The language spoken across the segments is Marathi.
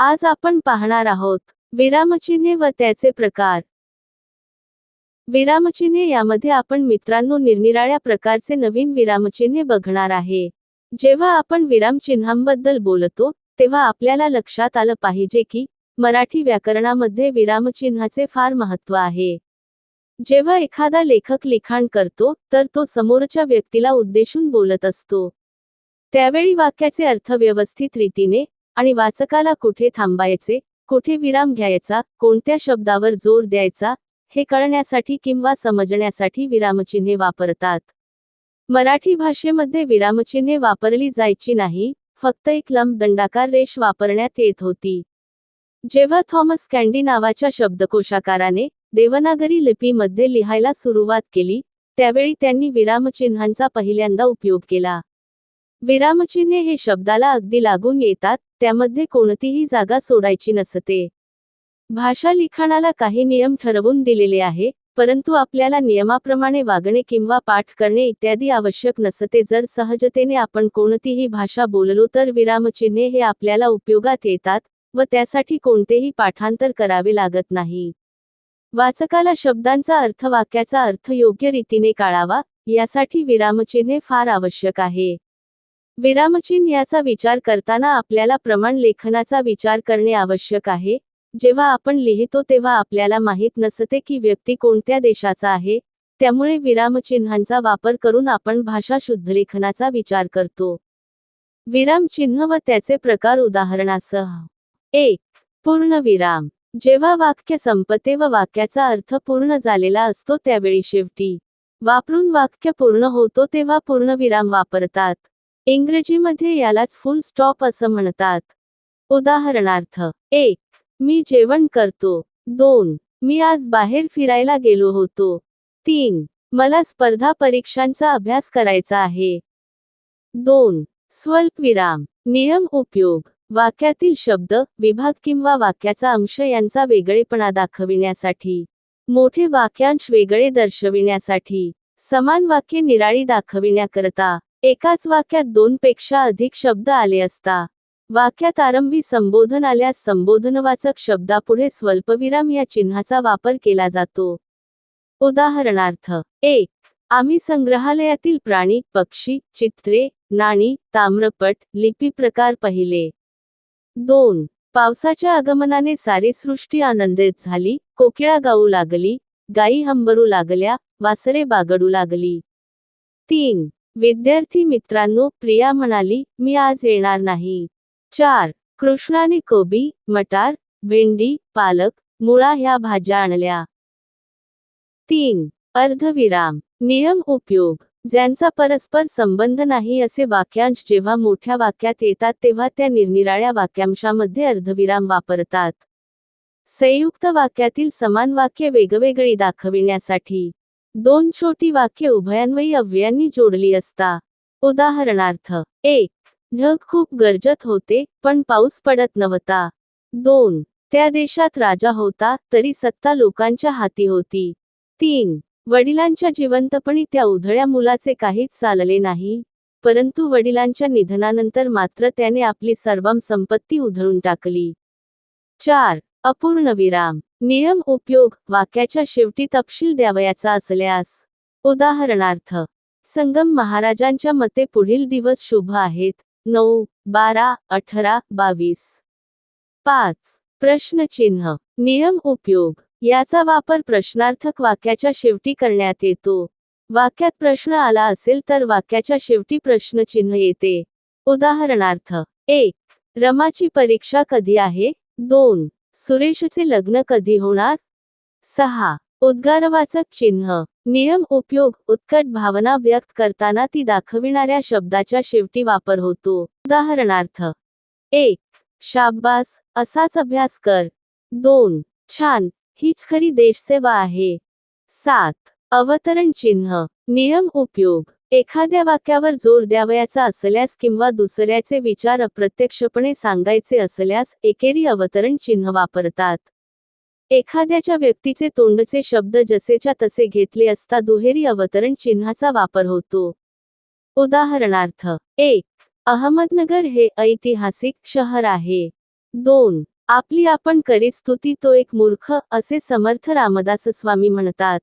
आज आपण पाहणार आहोत विरामचिन्हे व त्याचे प्रकार. विरामचिन्हे यामध्ये आपण मित्रांनो निरनिराळ्या प्रकारचे नवीन विरामचिन्हे बघणार आहे. जेव्हा आपण विरामचिन्हांबद्दल बोलतो तेव्हा आपल्याला लक्षात आलं पाहिजे की मराठी व्याकरणामध्ये विरामचिन्हाचे फार महत्त्व आहे. जेव्हा एखादा लेखक लिखाण करतो तर तो समोरच्या व्यक्तीला उद्देशून बोलत असतो. त्यावेळी वाक्याचे अर्थ व्यवस्थित रीतीने आणि वाचकाला कुठे थांबायचे कुठे विराम घ्यायचा कोणत्या शब्दावर जोर द्यायचा हे कळण्यासाठी किंवा समजण्यासाठी विरामचिन्हे वापरतात. मराठी भाषेमध्ये विरामचिन्हे वापरली जायची नाही फक्त एक लंब दंडाकार रेष वापरण्यात येत होती. जेव्हा थॉमस कॅन्डी नावाच्या शब्दकोशाकाराने देवनागरी लिपीमध्ये लिहायला सुरुवात केली त्यावेळी त्यांनी विरामचिन्हांचा पहिल्यांदा उपयोग केला. विरामचिन्हे हे शब्दाला अगदी लागून येतात त्यामध्ये कोणतीही जागा सोडायची नसते. भाषा लिखाणाला काही नियम ठरवून दिलेले आहे परंतु आपल्याला नियमाप्रमाणे वागणे किंवा पाठ करणे इत्यादी आवश्यक नसते. जर सहजतेने आपण कोणतीही भाषा बोललो तर विरामचिन्हे हे आपल्याला उपयोगात येतात व त्यासाठी कोणतेही पाठांतर करावे लागत नाही. वाचकाला शब्दांचा अर्थ वाक्याचा अर्थ योग्य रीतीने काळावा यासाठी विरामचिन्हे फार आवश्यक आहे. विरामचिन्ह याचा विचार करताना आपल्याला प्रमाण लेखनाचा विचार करणे आवश्यक आहे. जेव्हा आपण लिहितो तेव्हा आपल्याला माहीत नसते की व्यक्ती कोणत्या देशाचा आहे. त्यामुळे विरामचिन्हांचा वापर करून आपण भाषा शुद्धलेखनाचा विचार करतो. विरामचिन्ह व त्याचे प्रकार उदाहरणासह. एक पूर्ण विराम. जेव्हा वाक्य संपते व वाक्याचा अर्थ पूर्ण झालेला असतो त्यावेळी शेवटी. वापरून वाक्य पूर्ण होतो तेव्हा पूर्णविराम वापरतात. इंग्रजीमध्ये यालाच फुल स्टॉप असं म्हणतात. उदाहरणार्थ एक मी जेवण करतो. दोन मी आज बाहेर फिरायला गेलो होतो. तीन मला स्पर्धा परीक्षांचा अभ्यास करायचा आहे. दोन स्वल्पविराम नियम उपयोग वाक्यातील शब्द विभाग किंवा वाक्याचा अंश यांचा वेगळेपणा दाखविण्यासाठी. मोठे वाक्यांश वेगळे दर्शविण्यासाठी समान वाक्य निराळी दाखविण्याकरता एकाच वाक्यात दोनपेक्षा अधिक शब्द आले असता. वाक्यात आरंभी संबोधन आल्यास संबोधनवाचक शब्दापुढे स्वल्पविराम या चिन्हाचा वापर केला जातो. उदाहरणार्थ एक आम्ही संग्रहालयातील प्राणी पक्षी चित्रे नाणी ताम्रपट लिपी प्रकार पाहिले. दोन पावसाच्या आगमनाने सारी सृष्टी आनंदित झाली कोकिळा गाऊ लागली गायी हंबरू लागल्या वासरे बागडू लागली. तीन विद्यार्थी मित्रांनो प्रिया म्हणाली मी आज येणार नाही. चार कृष्णाने कोबी मटार भेंडी पालक मुळा ह्या भाज्या आणल्या. तीन अर्धविराम नियम उपयोग ज्यांचा परस्पर संबंध नाही असे वाक्यांश जेव्हा मोठ्या वाक्यात येतात तेव्हा त्या निरनिराळ्या वाक्यांशामध्ये अर्धविराम वापरतात. संयुक्त वाक्यातील समान वाक्य वेगवेगळी दाखविण्यासाठी दोन छोटी वाक्ये उभयान्वयी अव्ययांनी जोडली असता. उदाहरणार्थ एक ढग खूप गरजत होते पण पाऊस पडत नव्हता. दोन त्या देशात राजा होता तरी सत्ता लोकांच्या हाती होती. तीन वडिलांच्या जिवंतपणी त्या उधळ्या मुलाचे काहीच चालले नाही. परंतु वडिलांच्या निधनानंतर मात्र त्याने आपली सर्वम संपत्ती उधळून टाकली. चार अपूर्ण विराम. नियम उपयोग वाक्याच्या शेवटी तपशील द्यावयाचा असल्यास. उदाहरणार्थ संगम महाराजांच्या मते पुढील दिवस शुभ आहेत. नऊ बारा अठरा बावीस. पाच प्रश्नचिन्ह. नियम उपयोग. याचा वापर प्रश्नार्थक वाक्याच्या शेवटी करण्यात येतो. वाक्यात प्रश्न आला असेल तर वाक्याच्या शेवटी प्रश्नचिन्ह येते. उदाहरणार्थ एक रमाची परीक्षा कधी आहे? दोन सुरेशचे लग्न कधी होणार? सहा. उद्गारवाचक चिन्ह. नियम उपयोग उत्कट भावना व्यक्त करताना ती दाखविणाऱ्या शब्दाच्या शेवटी वापर होतो. उदाहरणार्थ एक. शाब्बास असाच अभ्यास कर. दोन. छान. हीच खरी देशसेवा आहे. सात. अवतरण चिन्ह. नियम उपयोग. एखाद्या वाक्यावर जोर द्यावयाचा असल्यास किंवा दुसऱ्याचे विचार अप्रत्यक्षपणे सांगायचे असल्यास एकेरी अवतरण चिन्ह वापरतात. एखाद्याच्या व्यक्तीचे तोंडचे शब्द जसेच्या तसे घेतले असता दुहेरी अवतरण चिन्हाचा वापर होतो. उदाहरणार्थ एक अहमदनगर हे ऐतिहासिक शहर आहे. दोन आपली आपण करी स्तुती तो एक मूर्ख असे समर्थ रामदास स्वामी म्हणतात.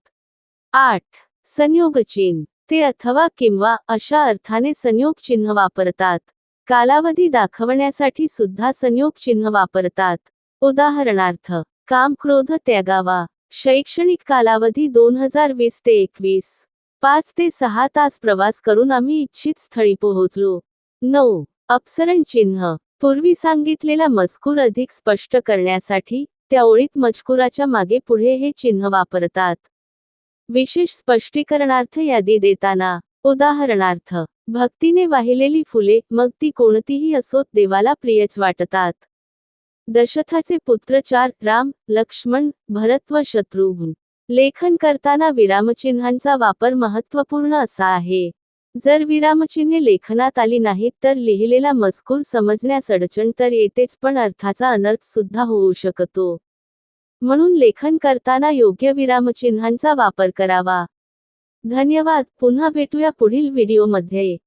आठ संयोग चिन्ह ते अथवा किंवा अशा अर्थाने संयोग चिन्ह वापरतात. कालावधी दाखवण्यासाठी सुद्धा संयोग चिन्ह वापरतात. उदाहरणार्थ काम क्रोध त्यागावा. शैक्षणिक कालावधी दोन हजार वीस ते एकवीस. पाच ते सहा तास प्रवास करून आम्ही इच्छित स्थळी पोहोचलो. नऊ. अपसरण चिन्ह. पूर्वी सांगितलेला मजकूर अधिक स्पष्ट करण्यासाठी त्या ओळीत मजकुराच्या मागे पुढे हे चिन्ह वापरतात. विशेष स्पष्टीकरणार्थ यादी देताना उदाहरणार्थ भक्तीने वाहिलेली फुले मग ती कोणतीही असोत देवाला प्रियच वाटतात. दशथाचे पुत्र चार राम लक्ष्मण भरत व शत्रुघ्न लेखन करताना विरामचिन्हांचा वापर महत्त्वपूर्ण असा आहे. जर विरामचिन्हे लेखनात आली नाहीत तर लिहिलेला मजकूर समजण्यास अडचण तर येतेच पण अर्थाचा अनर्थ सुद्धा होऊ शकतो. म्हणून लेखन करताना योग्य विरामचिन्हांचा वापर करावा. धन्यवाद. पुन्हा भेटूया पुढील व्हिडिओमध्ये.